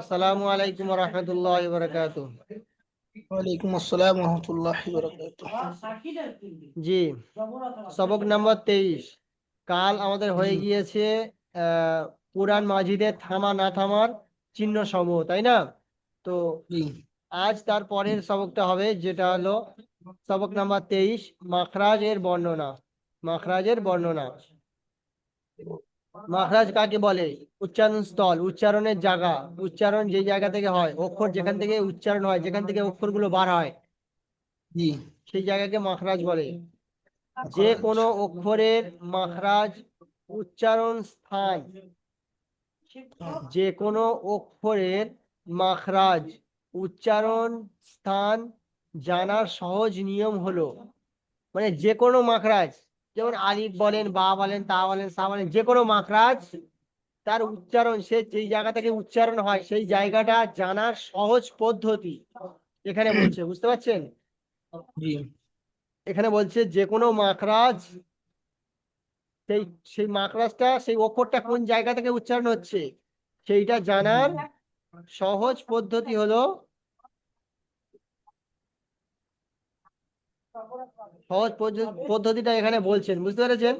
আসসালামু আলাইকুম রহমতুল্লাহ বরকাত ওয়ালাইকুম আসসালাম রহমতুল্লাহ বারাকাতুহ। জি সবক নাম্বার তেইশ। কাল আমাদের হয়ে গিয়েছে আহ কোরআন মাজিদের থামা না থামার চিহ্ন সমূহ তাই না? তো আজ তার পরের সবকটা হবে যেটা হলো সবক নাম্বার তেইশ মাখরাজ এর বর্ণনা। মাখরাজের বর্ণনা। মাখরাজ কাকে বলে? উচ্চারণ স্থল উচ্চারণের জায়গা। উচ্চারণ যে জায়গা থেকে হয় অক্ষর যেখান থেকে উচ্চারণ হয় যেখান থেকে অক্ষরগুলো বার হয় জি। সেই জায়গাকে মাখরাজ বলে। যে কোনো অক্ষরের মাখরাজ উচ্চারণ স্থান যে কোনো অক্ষরের মাখরাজ উচ্চারণ স্থান জানার সহজ নিয়ম হলো মানে যে কোনো মাখরাজ যেমন আলিফ বলেন বা বলেন তা বলেন সা বলেন যে কোনো মাখরাজ তার উচ্চারণ সে যেই জায়গা থেকে উচ্চারণ হয় সেই জায়গাটা জানার সহজ পদ্ধতি। এখানে বলছে বুঝতে পারছেন? এখানে বলছে যে কোনো মাখরাজ সেই সেই মাখরাজটা সেই অক্ষরটা কোন জায়গা থেকে উচ্চারণ হচ্ছে সেইটা জানার সহজ পদ্ধতি হলো সহজ পদ্ধ- পদ্ধতিটা এখানে বলছেন বুঝতে পেরেছেন?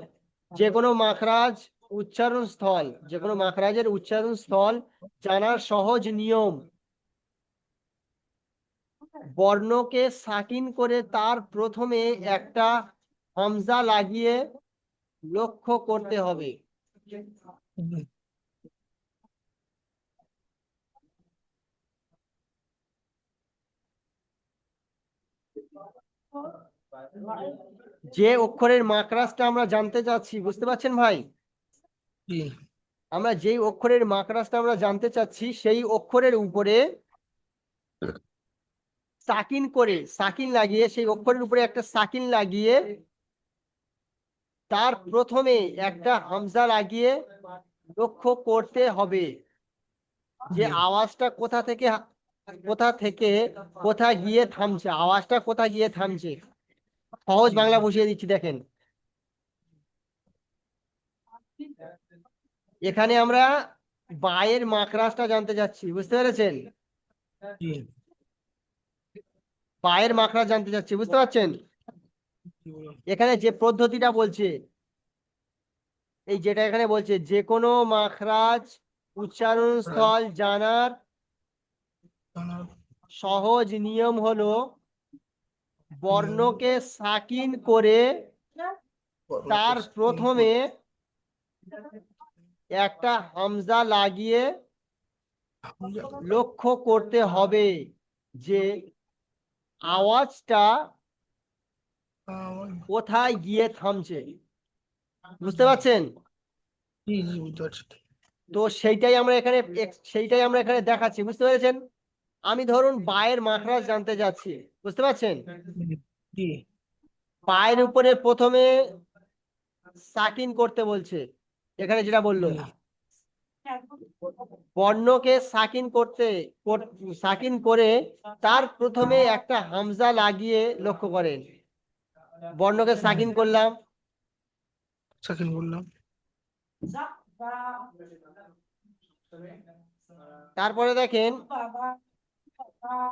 যে কোনো মাখরাজ উচ্চারণ স্থল যে কোনো মাখরাজের উচ্চারণ স্থল জানার সহজ নিয়ম। বর্ণকে সাকিন করে তার প্রথমে একটা হামজা লাগিয়ে লক্ষ্য করতে হবে। জি। যে অক্ষরের মাকড়াসটা আমরা জানতে চাচ্ছি বুঝতে পারছেন ভাই? আমরা যেই অক্ষরের মাকড়াসটা আমরা জানতে চাচ্ছি সেই অক্ষরের উপরে সাকিন করে সাকিন লাগিয়ে সেই অক্ষরের উপরে একটা সাকিন লাগিয়ে তার প্রথমে একটা হামজা লাগিয়ে লক্ষ্য করতে হবে যে আওয়াজটা কোথা থেকে কোথা থেকে কোথা গিয়ে থামছে আওয়াজটা কোথা গিয়ে থামছে? সহজ বাংলা বসিয়ে দিচ্ছি দেখেন। এখানে আমরা বায়ের মাকড়াসটা জানতে চাচ্ছি বুঝতে পেরেছেন? জি পায়ের মাকড়া জানতে চাচ্ছি বুঝতে পারছেন? এখানে যে পদ্ধতিটা বলছে এই যেটা এখানে বলছে যে কোনো মাখরাজ উচ্চারণ স্থল জানার সহজ নিয়ম হলো বর্ণকে সাকিন করে তার প্রথমে একটা হামজা লাগিয়ে লক্ষ্য করতে হবে যে আওয়াজটা কোথায় গিয়ে থামছে। বুঝতে পারছেন? তো সেইটাই আমরা এখানে সেইটাই আমরা এখানে দেখাচ্ছি। বুঝতে পেরেছেন? আমি ধরুন পায়ের মাখরাজ জানতে যাচ্ছি বুঝতে পারছেন? পায়ের উপরে প্রথমে সাকিন করতে বলছে এখানে যেটা বলল। বর্ণকে সাকিন করতে কর- সাকিন করে তার প্রথমে একটা হামজা লাগিয়ে লক্ষ্য করেন। বর্ণকে সাকিন করলাম। সেকেন্ড বললাম তারপরে দেখেন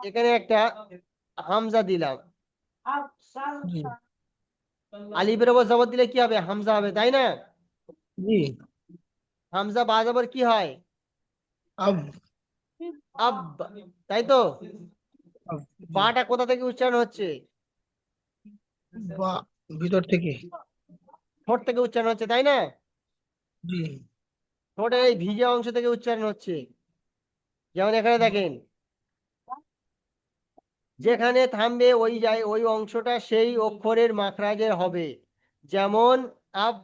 এখানে একটা হামজা দিলাম। আলিফের ওপর জবর দিলে কি হবে? হামজা হবে তাই না? জি। হামজা বা জবর কি হয়? আব। আব তাই তো? বাটা কোথা থেকে উচ্চারণ হচ্ছে? বা ভিতর থেকে। ঠোঁট থেকে উচ্চারণ হচ্ছে তাই না? জি। ঠোঁটের এই ভিজে অংশ থেকে উচ্চারণ হচ্ছে। যেমন এখানে দেখেন যেখানে থামবে ওই যায় ওই অংশটা সেই অক্ষরের মাখরাজের হবে। যেমন আব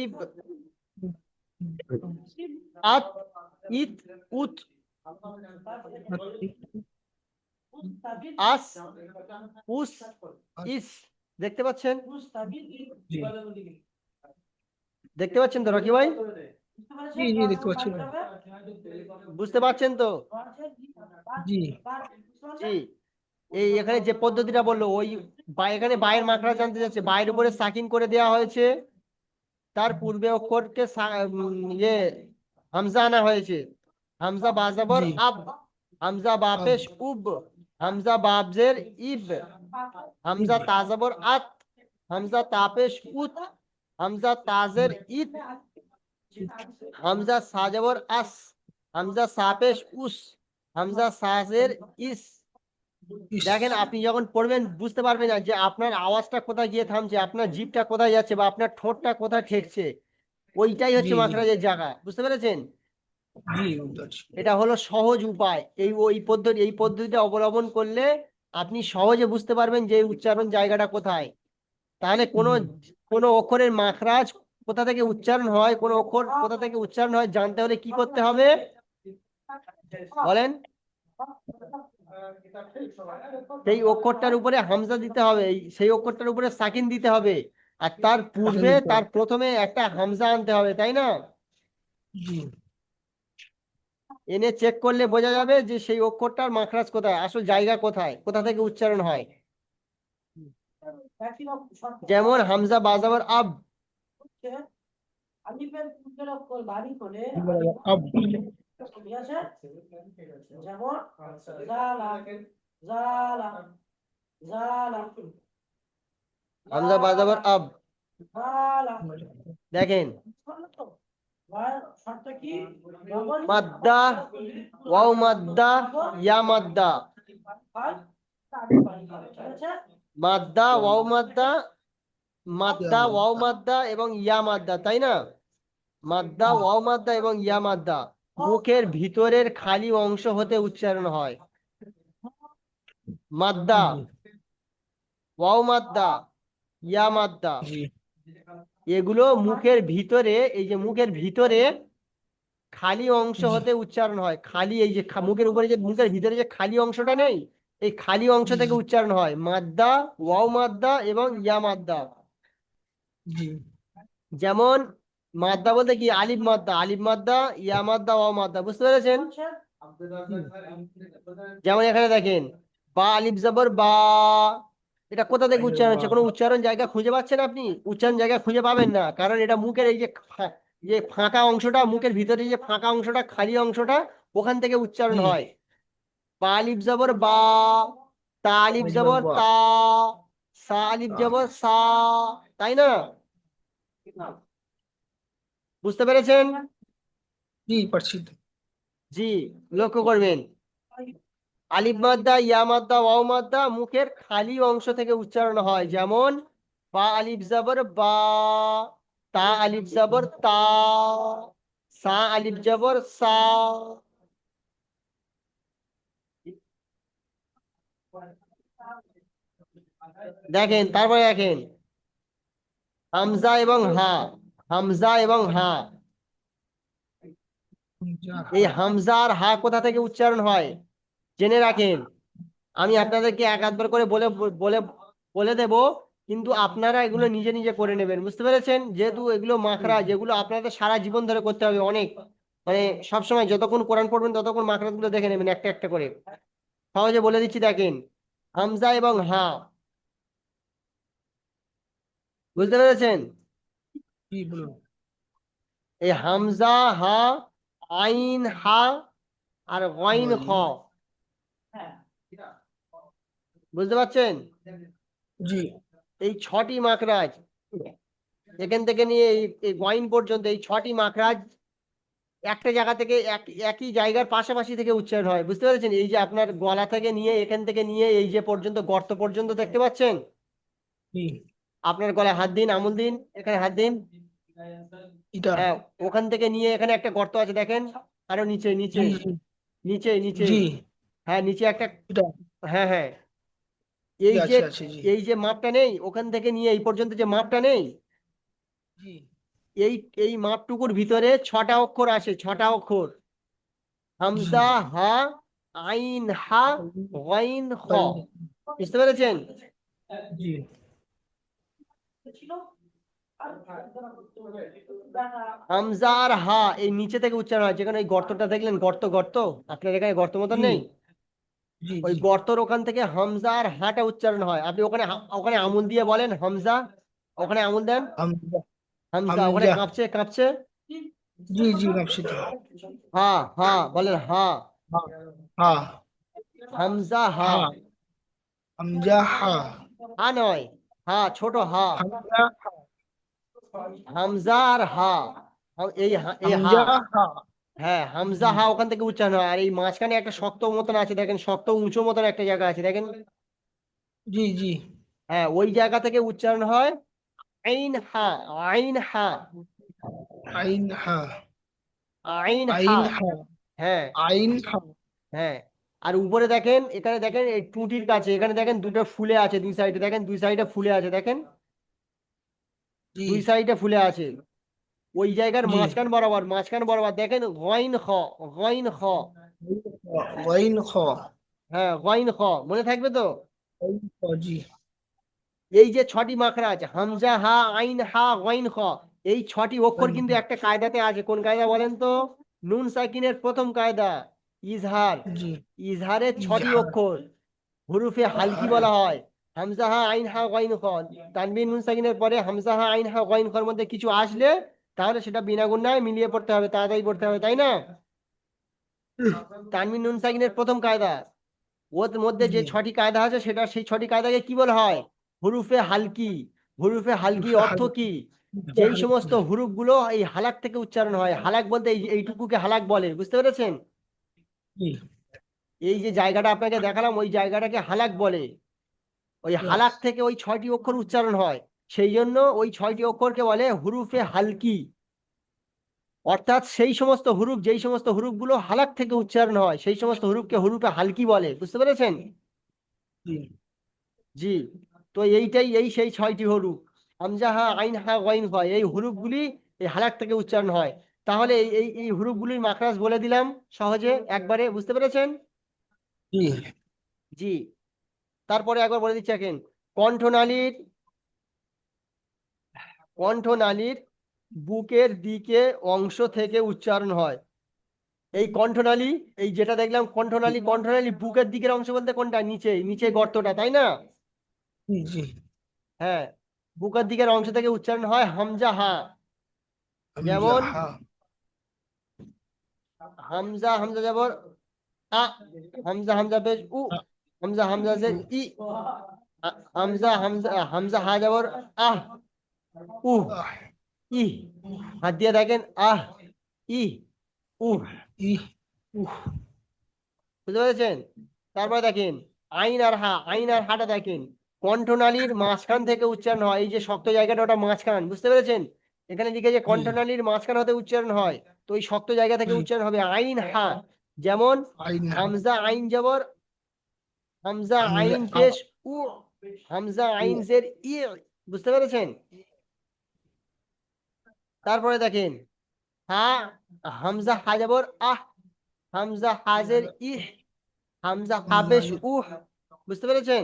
ইব আত ইত উত আস উস ইস। দেখতে পাচ্ছেন? দেখতে পাচ্ছেন তো রকি ভাই? জি জি দেখতে পাচ্ছি বুঝতে পারছেন তো? জি। জি। এই এখানে যে পদ্ধতিটা বলল ওই এখানে বায়ের মাকড়া জানতে যাচ্ছে বায়ের উপরে সাকিন করে দেওয়া হয়েছে। তার পূর্বে অক্ষরকে ইয়ে হামজা আনা হয়েছে। হামজা বাজাবর। আব হামজা বাপেশ উব। হামজা বাবজের ইব। হামজা তাজাবর আত। হামজা তাপেশ উত। হামজা তাজের ইত। হামজা সাজাবর আস হামজা সাপেশ উস হামজা সাজের ইস। দেখেন আপনি যখন পড়বেন বুঝতে পারবেন না যে আপনার আওয়াজটা কোথায় গিয়ে থামছে আপনার জিভটা কোথায় যাচ্ছে বা আপনার ঠোঁটটা কোথায় ঠেকছে। ওইটাই হচ্ছে। মাখরাজের জায়গা বুঝতে পেরেছেন? এটা হলো সহজ উপায়। এই ওই পদ্ধতি এই পদ্ধতিটা অবলম্বন করলে আপনি সহজে বুঝতে পারবেন যে উচ্চারণ জায়গাটা কোথায়। তাহলে কোনো। কোনো অক্ষরের মাখরাজ কোথা থেকে উচ্চারণ হয় কোন অক্ষর কোথা থেকে উচ্চারণ হয় জানতে হলে কি করতে হবে? বলেন। সেই অক্ষরটার উপরে হামজা দিতে হবে সেই অক্ষরটার উপরে সাকিন দিতে হবে আর তার পূর্বে তার প্রথমে একটা হামজা আনতে হবে তাই না? এনে চেক করলে বোঝা যাবে যে সেই অক্ষরটার মাখরাজ কোথায় আসল জায়গা কোথায় কোথা থেকে উচ্চারণ হয়। যেমন হামজা বাজাবার আব যেমন জালা জালা জালা হামজা বাজাবার আব। জালা দেখেন। বুঝলো তো? এবার শর্ত কি? যখন মাদ্দা ওয়াও মাদ্দা ইয়া মাদ্দা। হয়, তারপর বাড়ি। হবে, ঠিক আছে? মাদ্দা ওয়াও মাদ্দা মাদ্দা ওয়াও মাদ্দা। এবং ইয়া মাদ্দা তাই না? মাদ্দা ওয়াও মাদ্দা এবং ইয়া মাদ্দা। মুখের ভিতরের খালি অংশ হতে উচ্চারণ হয়। মাদ্দা ওয়াও মাদ্দা ইয়া মাদ্দা। এগুলো মুখের ভিতরে এই যে মুখের ভিতরে খালি অংশ হতে উচ্চারণ হয়। খালি এই যে মুখের উপরে যে মুখের ভিতরে যে খালি অংশটা নেই এই খালি অংশ থেকে উচ্চারণ হয়। মাদ্দা ওয়াও মাদ্দা এবং ইয়া মাদ্দা। যেমন মাদ্দা বলতে কি? আলিফ মাদ্দা। আলিফ মাদ্দা ইয়া মাদ্দা ওয়াও মাদ্দা। বুঝতে পেরেছেন? যেমন এখানে দেখেন বা আলিফ জবর বা। এটা কোথা থেকে উচ্চারণ হচ্ছে? কোনো উচ্চারণ জায়গা খুঁজে পাচ্ছেন আপনি? উচ্চারণ জায়গা খুঁজে পাবেন না কারণ এটা মুখের এই যে যে ফাঁকা অংশটা মুখের ভিতরে যে ফাঁকা অংশটা খালি অংশটা ওখান থেকে উচ্চারণ হয়। বা আলিফ জবর বা। তা আলিফ জবর তা। সা আলিফ। জবর সা। তাই না? বুঝতে পেরেছেন? জি পারছি জি লক্ষ্য করবেন। আলিফ মাদ্দা ইয়া মাদ্দা ওয়াও মাদ্দা মুখের খালি অংশ থেকে উচ্চারণ হয়। যেমন বা আলিফ জবর বা তা আলিফ জবর তা সা আলিফ জবর সা। দেখেন তারপরে দেখেন। হামজা এবং হা, হামজা এবং হা। এই হামজা আর হা কোথা থেকে উচ্চারণ হয়? জেনে রাখেন। আমি আপনাদেরকে এক আধবার করে বলে বলে বলে দেব, কিন্তু আপনারা এগুলো নিজে নিজে করে নেবেন। বুঝতে পেরেছেন? যেহেতু এগুলো মাখরা, যেগুলো আপনাদের সারা জীবন ধরে করতে হবে অনেক। মানে সবসময় যতক্ষণ কোরআন পড়বেন, ততক্ষণ মাখরাজগুলো দেখে নেবেন একটা একটা করে। সহজে বলে দিচ্ছি, দেখেন। হামজা এবং হা বুঝতে পেরেছেন? এই হামজা হা আইন হা আর গইন খ হ্যাঁ বুঝতে পারছেন? জি। এই ছটি মাখরাজ এখান থেকে নিয়ে এই গইন পর্যন্ত এই ছটি মাখরাজ একটা জায়গা থেকে এক একই জায়গার পাশাপাশি থেকে উচ্চারণ হয়। বুঝতে পেরেছেন? এই যে আপনার গলা থেকে নিয়ে এখান থেকে নিয়ে এই যে পর্যন্ত গর্ত পর্যন্ত দেখতে পাচ্ছেন? আপনার গলায় হাত দিন আমুল দিন এখানে হাত দিন। হ্যাঁ ওখান থেকে নিয়ে এখানে একটা গর্ত আছে দেখেন। আরও নিচে নিচে। নিচে নিচে। হ্যাঁ নিচে একটা হ্যাঁ হ্যাঁ। এই যে আছে আছে জি। এই যে মাপটা নেই ওখান থেকে নিয়ে এই পর্যন্ত যে মাপটা নেই এই এই মাপটুকুর ভিতরে ছটা অক্ষর আসে ছটা অক্ষর। হামজা হা আইন হা গইন খ। বুঝতে পেরেছেন? হামজা আর হা এই নিচে থেকে উচ্চারণ হয় যেখানে ওই গর্তটা দেখলেন গর্ত গর্ত? আপনার এখানে গর্ত মতন নেই? ওই গর্তর ওখান থেকে হামজা আর হাটা উচ্চারণ হয়। আপনি ওখানে ওখানে আমুল দিয়ে বলেন হামজা? ওখানে আমুল দেন। হামজা। হামজা ওখানে কাঁপছে কাঁপছে? জি জি ভাবছি হা হা বলেন হা হা। হামজা হা। হা। হামজা হা। হা নয়। হা ছোট হা। হামজা। আর হা। এই এই হা। হ্যাঁ হামজা হা ওখান থেকে উচ্চারণ হয়। আর এই মাঝখানে একটা শক্ত মতন আছে দেখেন শক্ত উঁচু মতন একটা জায়গা আছে দেখেন। জি জি। হ্যাঁ ওই জায়গা থেকে উচ্চারণ হয় আইন হা। আইন হা। আইন হা। আইন হা। হ্যাঁ। আইন হা। হ্যাঁ আর উপরে দেখেন এখানে দেখেন এই টুটির কাছে এখানে দেখেন দুটো ফুলে আছে দুই সাইডে দেখেন দুই সাইডে ফুলে আছে দেখেন? দুই সাইডে ফুলে আছে। ওই জায়গার মাঝখান বরাবর মাঝখান বরাবর দেখেন গইন খ গইন খ। ওয়াইন খ। হ্যাঁ গইন খ মনে থাকবে তো? জি। এই যে ছটি মাখরা আছে হামজা হা আইন হা গইন খ এই ছটি অক্ষর কিন্তু একটা কায়দাতে আছে। কোন কায়দা বলেন তো? নুন সাকিনের প্রথম কায়দা। ইজহার জি। ইজহারের ছটি। অক্ষর হুরুফে হালকি বলা হয়। হামজা হা আইন হা গইন খ তানবিন নুন সাকিনের পরে হামজা হা আইন হা খর মধ্যে কিছু আসলে তাহলে সেটা বিনা গুণায় মিলিয়ে পড়তে হবে তাড়াতাড়ি পড়তে হবে তাই না? তানবিন নুন সাকিনের প্রথম কায়দা। ওর মধ্যে যে ছটি কায়দা আছে সেটা সেই ছটি কায়দাকে কি বলা হয়? হুরুফে হালকি। হুরুফে হালকি অর্থ কি? যেই সমস্ত হুরুফগুলো এই হালাক থেকে উচ্চারণ হয়। হালাক বলতে এইটুকুকে হালাক বলে বুঝতে পেরেছেন? এই যে জায়গাটা আপনাকে দেখালাম ওই জায়গাটাকে হালাক বলে। ওই হালাক থেকে ওই ছয়টি অক্ষর উচ্চারণ হয়। সেই জন্য ওই ছয়টি অক্ষরকে বলে হুরুফে হালকি। অর্থাৎ সেই সমস্ত হুরুফ যেই সমস্ত হুরুফগুলো হালাক থেকে উচ্চারণ হয় সেই সমস্ত হুরুফকে হুরুফে হালকি বলে। বুঝতে পেরেছেন? জি। তো এইটাই এই সেই ছয়টি হরুফ। হামজা হা আইন হা গইন হয়। এই হরুফগুলি এই হালাক থেকে উচ্চারণ হয়। তাহলে এই এই হরুফগুলির মাখরাজ বলে দিলাম সহজে একবারে বুঝতে পেরেছেন? জি। জি। তারপরে একবার বলে দিচ্ছি এখন কণ্ঠনালীর কণ্ঠনালীর বুকের দিকে অংশ থেকে উচ্চারণ হয়। এই কণ্ঠনালী এই যেটা দেখলাম কণ্ঠনালী কণ্ঠনালী বুকের দিকের অংশ বলতে কোনটা? নিচে নিচে গর্তটা তাই না? হ্যাঁ বুকের দিকের অংশ থেকে উচ্চারণ হয় হামজা হা। যেমন হা। হামজা হামজা আ হামজা হামজা পেশ উ হামজা হামজা জের ই হামজা হামজা হামজা হা আহ উ ই হাত দিয়ে দেখেন আহ ই উ ই উহ বুঝতে পেরেছেন? তারপরে দেখেন আইন আর হা আইন আর হাটা দেখেন কণ্ঠনালীর মাঝখান থেকে উচ্চারণ হয় এই যে শক্ত জায়গাটা ওটা মাঝখান বুঝতে পেরেছেন? এখানে লিখেছে কণ্ঠনালীর মাঝখান হতে উচ্চারণ হয় তো ওই শক্ত জায়গা থেকে উচ্চারণ হবে আইন হা যেমন হামজা আইন জবর হামজা আইন পেশ উ হামজা আইন জের ই বুঝতে পেরেছেন? তারপরে দেখেন হা হামজা হা জবর আহ হামজা হাজের ইহ হামজা হাবেশ উহ বুঝতে পেরেছেন?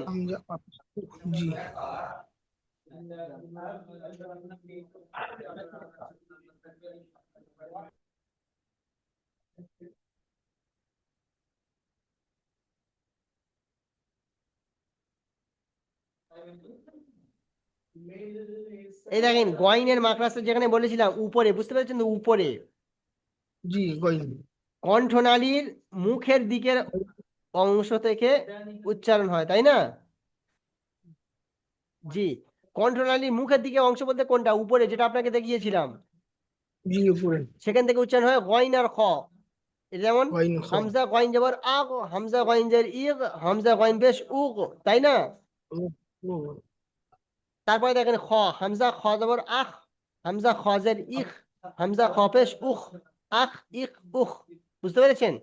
এই দেখেন গয়নের মাকড়াসটা যেখানে বলেছিলাম উপরে বুঝতে পেরেছেন তো উপরে? জি গইন কণ্ঠনালীর মুখের দিকের অংশ থেকে উচ্চারণ হয় তাই না? জি। কণ্ঠনালীর মুখের দিকে অংশ বলতে কোনটা? উপরে যেটা আপনাকে দেখিয়েছিলাম। সেখান থেকে উচ্চারণ হয় গয়ন আর খ। যেমন হামজা গয়ন যাবার আগ হামজা গয়ন জের ইগ হামজা গয়ন বেশ উগ তাই না? তারপরে দেখেন খ হামজা খ যাবার আখ হামজা খ জের ইখ হামজা খ পেশ উখ আখ ইখ উখ। বুঝতে পেরেছেন?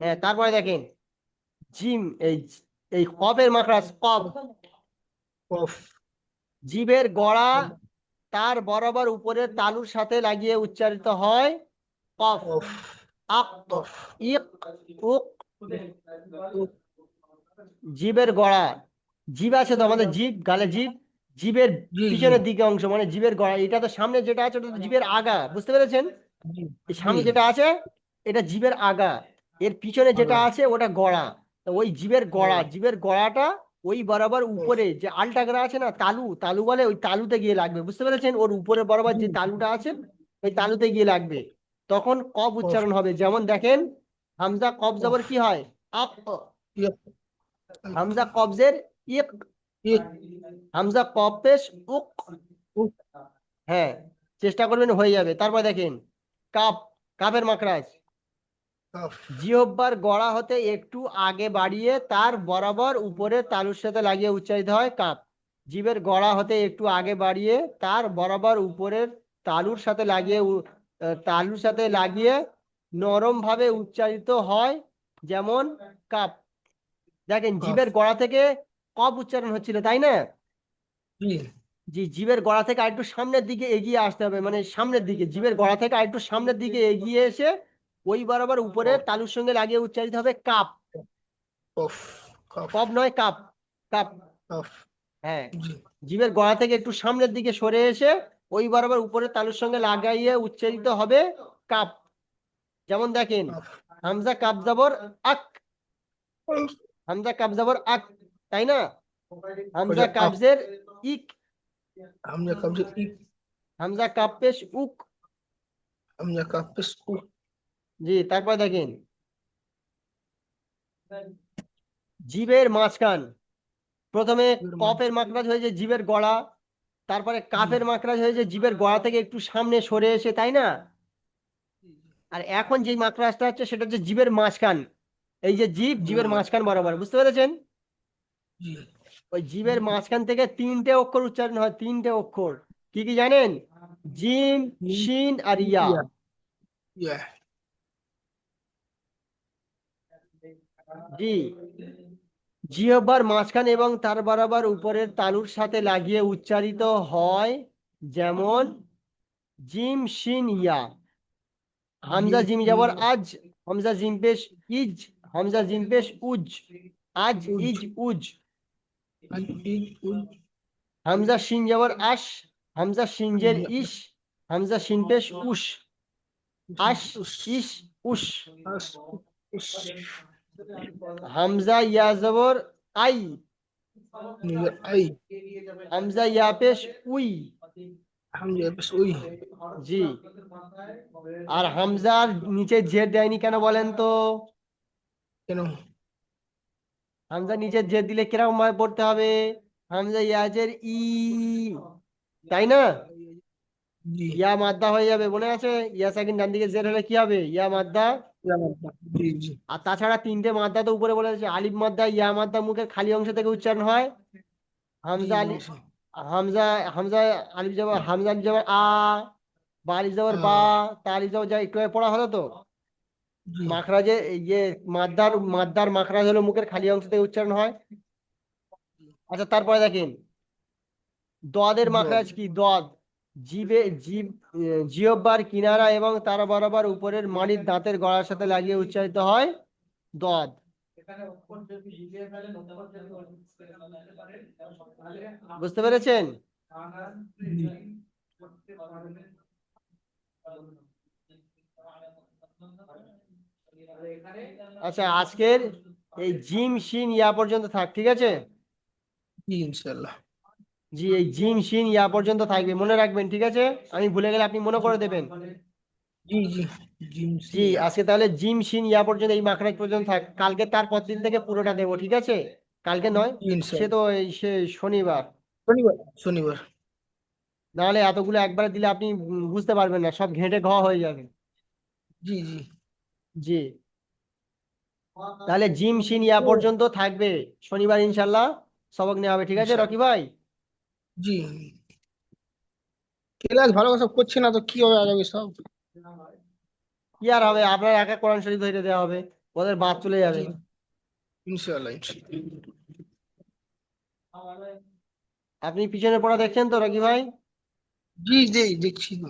হ্যাঁ তারপরে দেখেন জিম এই এই কফের মাকড়াস কফ জিভের গড়া তার বরাবর উপরের তালুর সাথে লাগিয়ে উচ্চারিত হয় কফ। কফ ইক উক জিভের গড়া। জিভ আছে তো আমাদের জিভ গালে জিভ জিভের জি, জি। পিছনের দিকে অংশ মানে জিভের গড়া। এটা তো সামনে যেটা আছে ওটা তো জিভের আগা বুঝতে পেরেছেন? সামনে যেটা আছে এটা জীবের আগা। এর পিছনে যেটা আছে ওটা গড়া। তো ওই জীবের গড়া। জীবের গড়াটা ওই বরাবর উপরে যে আলটাগরা আছে না তালু তালু বলে ওই তালুতে গিয়ে লাগবে বুঝতে পেরেছেন? ওর উপরে বরাবর যে তালুটা আছে ওই তালুতে গিয়ে লাগবে। তখন কব উচ্চারণ হবে। যেমন দেখেন হামজা কব জবর কি হয়? আপ। ইয়া। হামজা কবজের ইক। ইক হামজা কব পেশ উক। উক। হ্যাঁ চেষ্টা করবেন হয়ে যাবে। তারপর দেখেন কাপ কাপের মাকড়াজ। জিহ্বার গড়া হতে একটু আগে বাড়িয়ে তার বরাবর উপরে তালুর সাথে লাগিয়ে উচ্চারিত হয় কাপ। জীবের গড়া হতে একটু আগে বাড়িয়ে তার বরাবর উপরের তালুর সাথে লাগিয়ে তালুর সাথে লাগিয়ে নরম ভাবে উচ্চারিত হয় যেমন কাপ। দেখেন জীবের গড়া থেকে কপ উচ্চারণ হচ্ছিল তাই না? জি। জি জীবের গড়া থেকে আরেকটু সামনের দিকে এগিয়ে আসতে হবে মানে সামনের দিকে। জীবের গড়া থেকে আরেকটু সামনের দিকে এগিয়ে এসে ওই বরাবর উপরে তালুর সঙ্গে লাগিয়ে উচ্চারিত হবে কাপ। কপ। নয় কাপ। কাপ। হ্যাঁ। জীবের গড়া থেকে একটু সামনের দিকে সরে এসে ওই বরাবর উপরে তালুর সঙ্গে লাগাইয়ে উচ্চারিত হবে কাপ। যেমন দেখেন হামজা কাপ জবর আক। হামজা কাপ জবর আক তাই না? হামজা। কাবজের ইক। হামজা কাবজে ইক। হামজা কাপ পেশ উক। হামজা কাফ পেশ উ জি তারপর দেখেন। জীবের মাঝখান। প্রথমে কপের মাকড়াজ হয়েছে জীবের গড়া তারপরে কাপের মাকড়াজ হয়েছে জীবের গড়া থেকে একটু সামনে সরে এসে তাই না? আর এখন যে মাকড়াজটা হচ্ছে সেটা হচ্ছে জীবের মাঝখান। এই যে জীব জীবের মাঝখান বরাবর বুঝতে পেরেছেন? ওই জীবের মাঝখান থেকে তিনটে অক্ষর উচ্চারণ হয় তিনটে অক্ষর। কি কি জানেন? জিম, শিন আর ইয়া। জি। জিহ্বার মাঝখান এবং তার বরাবর উপরের তালুর সাথে লাগিয়ে উচ্চারিত হয় যেমন জিম শিন ইয়া। হামজা জিম যাবর আজ হামজা জিম পেশ ইজ হামজা জিম পেশ উজ। আজ। ইজ উজ। হামজা শিন যাবর আশ হামজা শিনজের ইস হামজা শিন পেশ আশ উস ইশ উশ। উস হামজা ইয়া জবর আই। নিজের আই। হামজা ইয়া পেশ উই। হামজা পেশ উই। জি। আর হামজার নিচে জেদ দেয়নি কেন বলেন তো? কেন? হামজা নিচে জেদ দিলে কীরকম ভাবে পড়তে হবে? হামজা ইয়াজের ই। তাই না? ইয়া মাদ্দা হয়ে যাবে মনে আছে? ইয়া সাকিন ডান দিকে জেদ হলে কি হবে? ইয়া মাদ্দা আর তাছাড়া তিনটে মাদ্দা তো উপরে বলেছে আলিফ মাদ্দা ইয়া মাদ্দা মুখের খালি অংশ থেকে উচ্চারণ হয়। হামজা আলি হামজা হামজা আলিফ যাবার হামজা আলিফ যাবার আ বা আলিফ যাবার বা তা আলিফ যাবার যা একটু পড়া হলো তো? মাখরাজে ইয়ে মাদ্দার মাদ্দার মাখরাজ হলো মুখের খালি অংশ থেকে উচ্চারণ হয়। আচ্ছা তারপরে দেখেন। দদের মাখরাজ কি? দদ জিবে জিব আহ, জিহ্বার কিনারা এবং তার বরাবর উপরের মানির দাঁতের গড়ার সাথে লাগিয়ে উচ্চারিত হয় দদ বুঝতে পেরেছেন? আচ্ছা আজকের এই জিম শিন ইয়া পর্যন্ত থাক ঠিক আছে? জি ইনশাআল্লাহ। জি এই জিম শিন ইয়া পর্যন্ত থাকবে মনে রাখবেন ঠিক আছে? আমি ভুলে গেলে আপনি মনে করে দেবেন। জি জি জি আজকে তাহলে জিম শিন ইয়া পর্যন্ত এই মাখরাজ পর্যন্ত থাক। কালকে তারপর দিন থেকে পুরোটা দেবো ঠিক আছে? কালকে নয় সে তো এই সে শনিবার। শনিবার শনিবার। নাহলে এতগুলো একবারে দিলে আপনি বুঝতে পারবেন না সব ঘেঁটে ঘ হয়ে যাবে। জি জি। জি। তাহলে জিম শিন ইয়া পর্যন্ত থাকবে শনিবার ইনশাল্লাহ। সবক নেওয়া হবে ঠিক আছে রকি ভাই? জি। ক্লাস ভালো সব করছে না তো কি হবে আগামী সব? কি আর হবে? আপনার একা কোরআন শরীফ ধরে দেওয়া হবে। ওদের বাদ চলে যাবে। ইনশাআল্লাহ আপনি পিছনে পড়া দেখছেন তো রাগি ভাই? জি জি দেখছি তো।